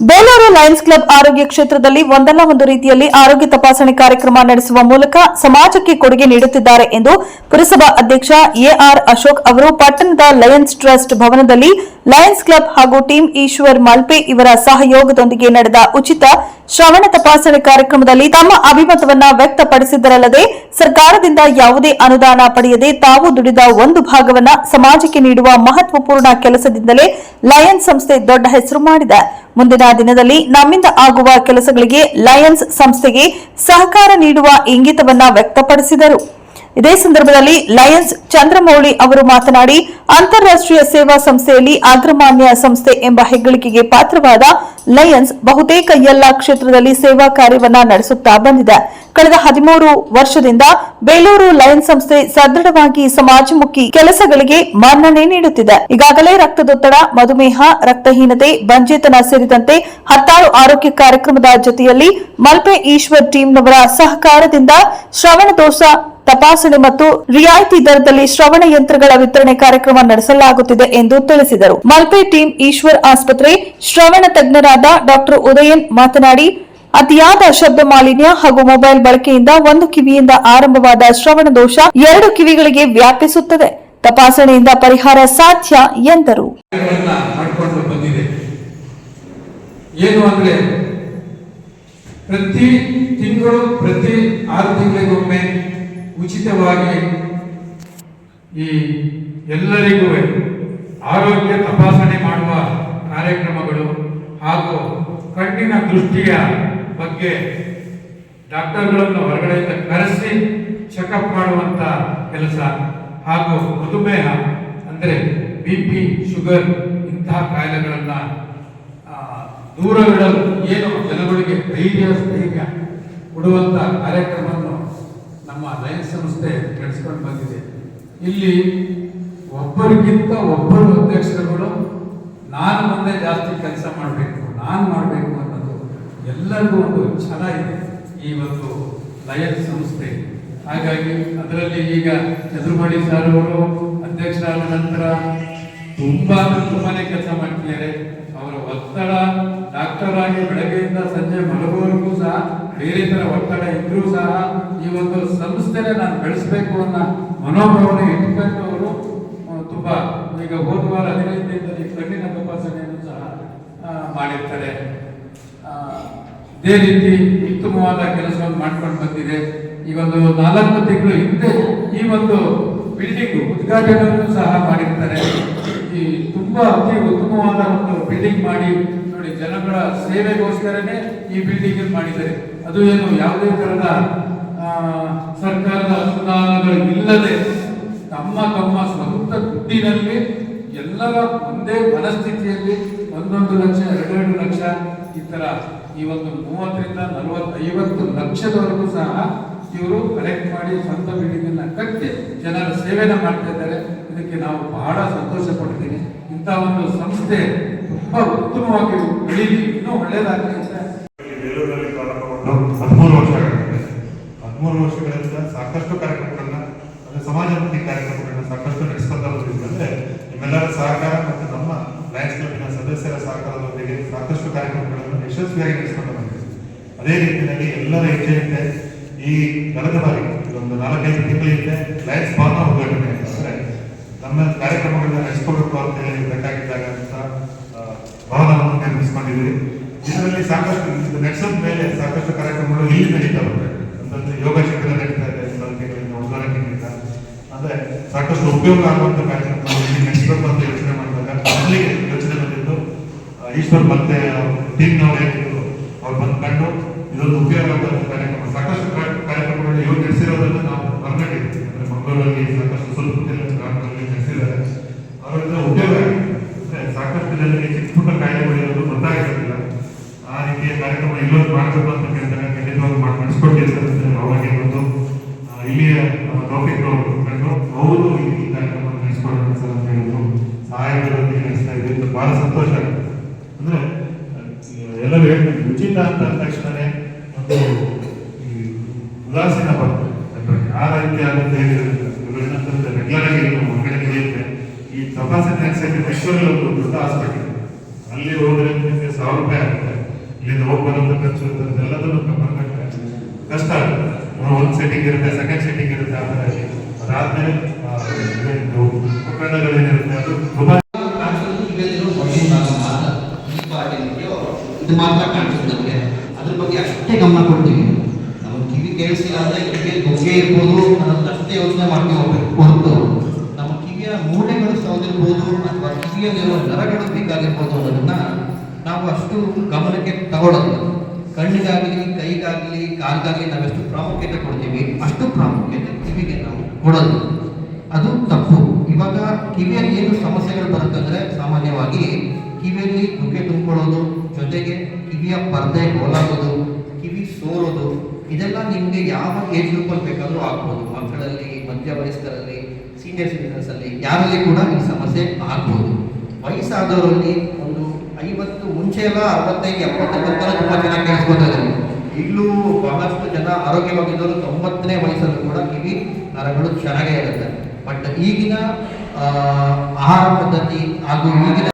Belur Lions club ಆರೋಗ್ಯ ಕ್ಷೇತ್ರದಲ್ಲಿ ಒಂದಲ್ಲ ಒಂದು ರೀತಿಯಲ್ಲಿ ಆರೋಗ್ಯ ತಪಾಸಣೆ ಕಾರ್ಯಕ್ರಮ ನಡೆಸುವ ಮೂಲಕ ಸಮಾಜಕ್ಕೆ ಕೊಡುಗೆ ನೀಡುತ್ತಿದ್ದಾರೆ ಎಂದು ಪುರಸಭಾ ಅಧ್ಯಕ್ಷ ಎಆರ್ ಅಶೋಕ್ ಅವರು ಪಟ್ಟಣದ ಲಯನ್ಸ್ ಟ್ರಸ್ಟ್ ಭವನದಲ್ಲಿ ಲಯನ್ಸ್ ಕ್ಲಬ್ ಹಾಗೂ ಟೀಂ ಈಶ್ವರ್ ಮಲ್ಪೆ ಇವರ ಸಹಯೋಗದೊಂದಿಗೆ ನಡೆದ ಉಚಿತ ಶ್ರವಣ ತಪಾಸಣೆ ಕಾರ್ಯಕ್ರಮದಲ್ಲಿ ತಮ್ಮ ಅಭಿಮತವನ್ನ ವ್ಯಕ್ತಪಡಿಸಿದ್ದರಲ್ಲದೆ ಸರ್ಕಾರದಿಂದ ಯಾವುದೇ ಅನುದಾನ ಪಡೆಯದೆ ತಾವು ದುಡಿದ ಒಂದು ಭಾಗವನ್ನ ಸಮಾಜಕ್ಕೆ ನೀಡುವ ಮಹತ್ವಪೂರ್ಣ ಕೆಲಸದಿಂದಲೇ ಲಯನ್ಸ್ ಸಂಸ್ಥೆ ದೊಡ್ಡ ಹೆಸರು ಮಾಡಿದೆ. ಮುಂದಿನ ದಿನದಲ್ಲಿ ನಮ್ಮಿಂದ ಆಗುವ ಕೆಲಸಗಳಿಗೆ ಲಯನ್ಸ್ ಸಂಸ್ಥೆಗೆ ಸಹಕಾರ ನೀಡುವ ಇಂಗಿತವನ್ನ ವ್ಯಕ್ತಪಡಿಸಿದರು. ಇದೇ ಸಂದರ್ಭದಲ್ಲಿ ಲಯನ್ಸ್ ಚಂದ್ರಮೌಳಿ ಅವರು ಮಾತನಾಡಿ, ಅಂತಾರಾಷ್ಟ್ರೀಯ ಸೇವಾ ಸಂಸ್ಥೆಯಲ್ಲಿ ಅಗ್ರಮಾನ್ಯ ಸಂಸ್ಥೆ ಎಂಬ ಹೆಗ್ಗಳಿಕೆಗೆ ಪಾತ್ರವಾದ ಲಯನ್ಸ್ ಬಹುತೇಕ ಎಲ್ಲ ಕ್ಷೇತ್ರದಲ್ಲಿ ಸೇವಾ ಕಾರ್ಯವನ್ನ ನಡೆಸುತ್ತಾ ಬಂದಿದೆ. ಕಳೆದ ಹದಿಮೂರು ವರ್ಷದಿಂದ ಬೇಲೂರು ಲಯನ್ಸ್ ಸಂಸ್ಥೆ ಸದೃಢವಾಗಿ ಸಮಾಜಮುಖಿ ಕೆಲಸಗಳಿಗೆ ಮನ್ನಣೆ ನೀಡುತ್ತಿದೆ. ಈಗಾಗಲೇ ರಕ್ತದೊತ್ತಡ, ಮಧುಮೇಹ, ರಕ್ತಹೀನತೆ, ಬಂಜೇತನ ಸೇರಿದಂತೆ ಹತ್ತಾರು ಆರೋಗ್ಯ ಕಾರ್ಯಕ್ರಮದ ಜೊತೆಯಲ್ಲಿ ಮಲ್ಪೆ ಈಶ್ವರ್ ಟೀಮ್ನವರ ಸಹಕಾರದಿಂದ ಶ್ರವಣ ದೋಷ ತಪಾಸಣೆ ಮತ್ತು ರಿಯಾಯಿತಿ ದರದಲ್ಲಿ ಶ್ರವಣ ಯಂತ್ರಗಳ ವಿತರಣೆ ಕಾರ್ಯಕ್ರಮ ನಡೆಸಲಾಗುತ್ತಿದೆ ಎಂದು ತಿಳಿಸಿದರು. ಮಲ್ಪೆ ಟೀಮ್ ಈಶ್ವರ್ ಆಸ್ಪತ್ರೆ ಶ್ರವಣ ತಜ್ಞರಾದ ಡಾಕ್ಟರ್ ಉದಯನ್ ಮಾತನಾಡಿ, ಅತಿಯಾದ ಶಬ್ದ ಮಾಲಿನ್ಯ ಹಾಗೂ ಮೊಬೈಲ್ ಬಳಕೆಯಿಂದ ಒಂದು ಕಿವಿಯಿಂದ ಆರಂಭವಾದ ಶ್ರವಣ ದೋಷ ಎರಡು ಕಿವಿಗಳಿಗೆ ವ್ಯಾಪಿಸುತ್ತದೆ. ತಪಾಸಣೆಯಿಂದ ಪರಿಹಾರ ಸಾಧ್ಯ ಎಂದರು. ಪ್ರತಿ ತಿಂಗಳು, ಪ್ರತಿ ಆರು ತಿಂಗಳಿಗೊಮ್ಮೆ ಉಚಿತವಾಗಿ ಈ ಎಲ್ಲರಿಗೂ ಆರೋಗ್ಯ ತಪಾಸಣೆ ಮಾಡುವ ಕಾರ್ಯಕ್ರಮಗಳು ಹಾಗೂ ಕಣ್ಣಿನ ದೃಷ್ಟಿಯ ಬಗ್ಗೆ ಡಾಕ್ಟರ್ಗಳನ್ನು ಹೊರಗಡೆಯಿಂದ ಕರೆಸಿ ಚೆಕಪ್ ಮಾಡುವಂಥ ಕೆಲಸ ಹಾಗೂ ಮಧುಮೇಹ, ಅಂದರೆ ಬಿ ಪಿ ಶುಗರ್ ಇಂತಹ ಕಾಯಿಲೆಗಳನ್ನು ದೂರವಿಡಲು ಏನು ಜನಗಳಿಗೆ ಧೈರ್ಯ ಸ್ಥೈರ್ಯ ಕೊಡುವಂಥ ಕಾರ್ಯಕ್ರಮವನ್ನು ನಮ್ಮ ಲಯನ್ಸ್ ಸಂಸ್ಥೆ ನಡೆಸ್ಕೊಂಡು ಬಂದಿದೆ. ಇಲ್ಲಿ ಒಬ್ಬರಿಗಿಂತ ಒಬ್ಬರು ಅಧ್ಯಕ್ಷರುಗಳು, ನಾನು ಮುಂದೆ ಜಾಸ್ತಿ ಕೆಲಸ ಮಾಡಬೇಕು, ನಾನು ಮಾಡಬೇಕು ಅನ್ನೋದು ಎಲ್ಲರಿಗೂ ಒಂದು ಛಲ ಇದೆ ಈ ಒಂದು ಲಯನ್ಸ್ ಸಂಸ್ಥೆ. ಹಾಗಾಗಿ ಅದರಲ್ಲಿ ಈಗ ಚಂದ್ರಮಣಿ ಸರ್ ಅವರು ಅಧ್ಯಕ್ಷರಾದ ನಂತರ ತುಂಬಾ ತುಂಬಾನೇ ಕೆಲಸ ಮಾಡ್ತಿದ್ದಾರೆ. ಅವರ ಒತ್ತಡ ಡಾಕ್ಟರ್ ಆಗಿ ಬೆಳಗ್ಗೆಯಿಂದ ಸಂಜೆ ಮಲಗುವವರೆಗೂ ಸಹ ಬೇರೆ ಥರ ಒತ್ತಡ ಇದ್ರೂ ಸಹ ಈ ಒಂದು ಸಂಸ್ಥೆನೇ ನಾನು ಬೆಳೆಸಬೇಕು ಅನ್ನೋ ಮನೋಭಾವನೆ ಇಟ್ಕೊಂಡು ಅವರು ತುಂಬಾ ಈಗ ಹೋದ ವಾರ ಹದಿನೈದು ದಿನದಲ್ಲಿ ಕಣ್ಣಿನ ತಪಾಸಣೆಯನ್ನು ಸಹ ಮಾಡಿರ್ತಾರೆ. ಇದೇ ರೀತಿ ಉತ್ತಮವಾದ ಕೆಲಸವನ್ನು ಮಾಡ್ಕೊಂಡು ಬಂದಿದೆ. ಈ ಒಂದು ನಾಲ್ಕು ತಿಂಗಳು ಹಿಂದೆ ಈ ಒಂದು ಬಿಲ್ಡಿಂಗ್ ಉದ್ಘಾಟನೆಯನ್ನು ಸಹ ಮಾಡಿರ್ತಾರೆ. ಈ ತುಂಬ ಅತಿ ಉತ್ತಮವಾದ ಒಂದು ಬಿಲ್ಡಿಂಗ್ ಮಾಡಿ, ನೋಡಿ ಜನಗಳ ಸೇವೆಗೋಸ್ಕರನೇ ಈ ಬಿಲ್ಡಿಂಗ್ ಮಾಡಿದ್ದಾರೆ. ಅದು ಏನು ಯಾವುದೇ ತರಹದ ಸರ್ಕಾರದ ಅನುದಾನಗಳಿಲ್ಲದೆ ತಮ್ಮ ತಮ್ಮ ಸ್ವಂತ ದುಡ್ಡಿನಲ್ಲಿ ಎಲ್ಲರ ಒಂದೇ ಮನಸ್ಥಿತಿಯಲ್ಲಿ ಒಂದೊಂದು ಲಕ್ಷ, ಎರಡೆರಡು ಲಕ್ಷ ಈ ಥರ ಈ ಒಂದು ಮೂವತ್ತರಿಂದ ನಲವತ್ತು ಐವತ್ತು ಲಕ್ಷದವರೆಗೂ ಸಹ ಇವರು ಕಲೆಕ್ಟ್ ಮಾಡಿ ಸ್ವಂತ ಬಿಲ್ಡಿಂಗನ್ನು ಕಟ್ಟಿ ಜನರ ಸೇವೆನ ಮಾಡ್ತಾ ಇದ್ದಾರೆ. ಇದಕ್ಕೆ ನಾವು ಬಹಳ ಸಂತೋಷ ಪಡ್ತೀನಿ. ಇಂಥ ಒಂದು ಸಂಸ್ಥೆ ತುಂಬಾ ಉತ್ತಮವಾಗಿ ಬೆಳೀಲಿ. ಇನ್ನೂ ಒಳ್ಳೆಯದಾಗಲಿ ಅಂತ ಬೇಲೂರಲ್ಲಿ ಪ್ರಾರಂಭಗೊಂಡು ಹದಿಮೂರು ವರ್ಷಗಳಾಗಿದೆ ಹದಿಮೂರು ವರ್ಷಗಳಿಂದ ಸಾಕಷ್ಟು ಕಾರ್ಯಕ್ರಮಗಳನ್ನ ಅಂದ್ರೆ ಸಮಾಜಮುಖಿ ಕಾರ್ಯಕ್ರಮಗಳನ್ನ ಸಾಕಷ್ಟು ನಡೆಸ್ಕೊಂತ ಬಂದಿದ್ವಿ ಅಂದ್ರೆ ನಿಮ್ಮೆಲ್ಲರ ಸಹಕಾರ ಮತ್ತು ನಮ್ಮ ಲಯನ್ಸ್ ಕ್ಲಬ್ನ ಸದಸ್ಯರ ಸಹಕಾರದೊಂದಿಗೆ ಸಾಕಷ್ಟು ಕಾರ್ಯಕ್ರಮಗಳನ್ನು ಯಶಸ್ವಿಯಾಗಿ ನಡೆಸಿಕೊಂಡು ಬಂದಿದೆ. ಅದೇ ರೀತಿಯಲ್ಲಿ ಎಲ್ಲರ ಹೆಜ್ಜೆಯಿಂದ ಈ ಕಳೆದ ಬಾರಿ ಒಂದು ನಾಲ್ಕೈದು ತಿಂಗಳಿಂದ ಲಯನ್ಸ್ ಭವನ ಉದ್ಘಾಟನೆ ಅಂದರೆ ನಮ್ಮ ಕಾರ್ಯಕ್ರಮಗಳನ್ನ ನಡೆಸಿಕೊಡಬೇಕು ಅಂತ ಹೇಳಿ ಬೇಕಾಗಿದ್ದಾಗ ಭವನವನ್ನು ನಿರ್ಮಿಸಿಕೊಂಡಿದ್ದೀವಿ ಇದರಲ್ಲಿ ಸಾಕಷ್ಟು ನಡೆಸಿದ ಮೇಲೆ ಸಾಕಷ್ಟು ಕಾರ್ಯಕ್ರಮಗಳು ಇಲ್ಲಿ ನಡೀತಾ ಬರ್ತವೆ ಅಂತಂದ್ರೆ ಯೋಗ ಶಿಬಿರ ನಡೀತಾ ಇದೆ ಉದ್ಘಾಟನೆ ಅಂದ್ರೆ ಸಾಕಷ್ಟು ಉಪಯೋಗ ಆಗುವಂಥ ಕಾರ್ಯಕ್ರಮಗಳು ಇಲ್ಲಿ ನಡೆಸಬೇಕು ಅಂತ ಯೋಚನೆ ಮಾಡಿದಾಗ ಮೊದಲಿಗೆ ಯೋಚನೆ ಬಂದಿದ್ದು ಆ, ಈಶ್ವರ್ ಮತ್ತೆ ಟೀಮ್ನವ್ರು ಏನಿದ್ರು ಅವ್ರು ಬಂದ್ಕೊಂಡು ಇದೊಂದು ಉಪಯೋಗ ಕಾರ್ಯಕ್ರಮ. ಸಾಕಷ್ಟು ಕಾರ್ಯಕ್ರಮಗಳು ಇವರು ನಡೆಸಿರೋದನ್ನ ನಾವು ಅಂದ್ರೆ ಮಂಗಳೂರಲ್ಲಿ ಸಾಕಷ್ಟು ಸ್ವಲ್ಪ ಗ್ರಾಮಗಳಲ್ಲಿ ನಡೆಸಿದ್ದಾರೆ. ಅವರಿಂದ ಉಪಯೋಗ ಆಗಿದೆ. ಸಾಕಷ್ಟು ಜನರಿಗೆ ಚಿಕ್ಕ ಪುಟ್ಟ ಕಾಯಿಲೆಗಳಿರೋದು ಗೊತ್ತಾಗಿರೋದಿಲ್ಲ. ಆ ರೀತಿಯ ಕಾರ್ಯಕ್ರಮ ಇಲ್ಲೊಂದು ಮಾಡಬೇಕು ಅಂತ ಕೇಳಿದಾಗ ಖಂಡಿತವಾಗಿ ಮಾಡಿ ನಡೆಸ್ಕೊಟ್ಟಿರ್ತಾರೆ ಅವಾಗ ಬಂದು ಇಲ್ಲಿಯ ಟಾಪಿಕ್ ಕಂಡು ಅವರು ಈ ಕಾರ್ಯಕ್ರಮ ನಡೆಸ್ಕೊಡೋಣ ಸರ್ ಅಂತ ಹೇಳಿದ್ರು. ಸಹಾಯಕರೊಂದಿಗೆ ನಡೆಸ್ತಾ ಇದ್ದೀವಿ ಬಹಳ ಸಂತೋಷ ಆಗುತ್ತೆ ಅಂದ್ರೆ ಆ, ಎಲ್ಲರೂ ಉಚಿತ ಅಂತ ಅಂದ ತಕ್ಷಣನೇ ಒಂದು ಉದಾಸೀನ ಬರ್ತದೆ ರೀತಿ ಆ ರೀತಿಯಾದ ರೆಗ್ಯುಲರ್ ಆಗಿ ಹೊರಗಡೆ ನಡೆಯುತ್ತೆ ಈ ತಪಾಸಣೆ ನಡೆಸಕ್ಕೆ ಮೈಸೂರಲ್ಲಿ ಒಂದು ದೊಡ್ಡ ಹಾಸ್ಪಿಟಲ್ ಅಲ್ಲಿ ಹೋದ್ರೆ ನಿಮಗೆ ಸಾವಿರ ರೂಪಾಯಿ ಆಗುತ್ತೆ. ಇಲ್ಲಿಂದ ಹೋಗಿ ಬರೋದು ಖರ್ಚು ಇರ್ತದೆ ಎಲ್ಲದನ್ನು ಬರ್ಕೊಂಡ್ರೆ ಕಷ್ಟ ಆಗುತ್ತೆ. ಒಂದು ಸೆಟ್ಟಿಂಗ್ ಇರುತ್ತೆ ಸೆಕೆಂಡ್ ಸೆಟ್ಟಿಂಗ್ ಇರುತ್ತೆ ಆ ಥರ. ಅದಾದ್ಮೇಲೆ ಆ, ಉಪಕರಣಗಳೇನಿರುತ್ತೆ ಅದು ದುಬಾರಿ. ಇದು ಮಾತ್ರ ಕಾಣ್ತದೆ ನಮಗೆ. ಅದ್ರ ಬಗ್ಗೆ ಅಷ್ಟೇ ಗಮನ ಕೊಡ್ತೀವಿ. ನಮ್ಮ ಕಿವಿ ಕೇಳಿಸಿಲ್ಲ ಅಂದ್ರೆ ಕಿವಿಯಲ್ಲಿ ಬೊಗ್ಗೆ ಇರ್ಬೋದು ಅನ್ನೋದು ಅಷ್ಟೇ ಯೋಚನೆ ಮಾಡ್ತೀವಿ ಹೋಗ್ಬೇಕು ಹೊರತು. ನಮ್ಮ ಕಿವಿಯ ಮೂಳೆಗಳು ಸೌದಿರ್ಬೋದು ಅಥವಾ ಕಿವಿಯಲ್ಲಿರುವ ನರಗಳು ಬೇಕಾಗಿರ್ಬೋದು ಅನ್ನೋದನ್ನ ನಾವು ಅಷ್ಟು ಗಮನಕ್ಕೆ ತಗೊಳ್ಳೋದು ಕಣ್ಣಿಗಾಗಲಿ, ಕೈಗಾಗಲಿ, ಕಾಲ್ಗಾಗಲಿ ನಾವೆಷ್ಟು ಪ್ರಾಮುಖ್ಯತೆ ಕೊಡ್ತೀವಿ, ಅಷ್ಟು ಪ್ರಾಮುಖ್ಯತೆ ಕಿವಿಗೆ ನಾವು ಕೊಡೋದು. ಅದು ತಪ್ಪು. ಇವಾಗ ಕಿವಿಯಲ್ಲಿ ಏನು ಸಮಸ್ಯೆಗಳು ಬರುತ್ತಂದ್ರೆ ಸಾಮಾನ್ಯವಾಗಿ ಕಿವಿಯಲ್ಲಿ ನುಗ್ಗೆ ತುಂಬಿಕೊಳ್ಳೋದು ಜೊತೆಗೆ ಕಿವಿಯ ಪರ್ದೆ ಗೋಲಾಗೋದು, ಕಿವಿ ಸೋರೋದು, ಇದೆಲ್ಲ ನಿಮಗೆ ಯಾವ ಏಜ್ ಗ್ರೂಪಲ್ಲಿ ಬೇಕಾದರೂ ಆಗ್ಬೋದು. ಮಕ್ಕಳಲ್ಲಿ ಮಧ್ಯ ವಯಸ್ಕರಲ್ಲಿ ಸೀನಿಯರ್ ಸಿಟಿಸನ್ಸಲ್ಲಿ ಯಾರಲ್ಲಿ ಕೂಡ ಈ ಸಮಸ್ಯೆ ಆಗ್ಬೋದು. ವಯಸ್ಸಾದವರಲ್ಲಿ ಒಂದು ಐವತ್ತು ಮುಂಚೆ ಎಲ್ಲ ಅರವತ್ತೈದು ಎಪ್ಪತ್ತೈದು ತುಂಬ ಚೆನ್ನಾಗಿ ಕೇಳಿಸ್ಕೊತಾರೆ ಈಗಲೂ ಬಹಳಷ್ಟು ಜನ ಆರೋಗ್ಯವಾಗಿದ್ದವರು ತೊಂಬತ್ತನೇ ವಯಸ್ಸಲ್ಲೂ ಕೂಡ ಕಿವಿ ನರಗಳು ಚೆನ್ನಾಗೇ ಇರುತ್ತೆ. ಬಟ್ ಈಗಿನ ಆಹಾರ ಪದ್ಧತಿ ಹಾಗೂ ಈಗಿನ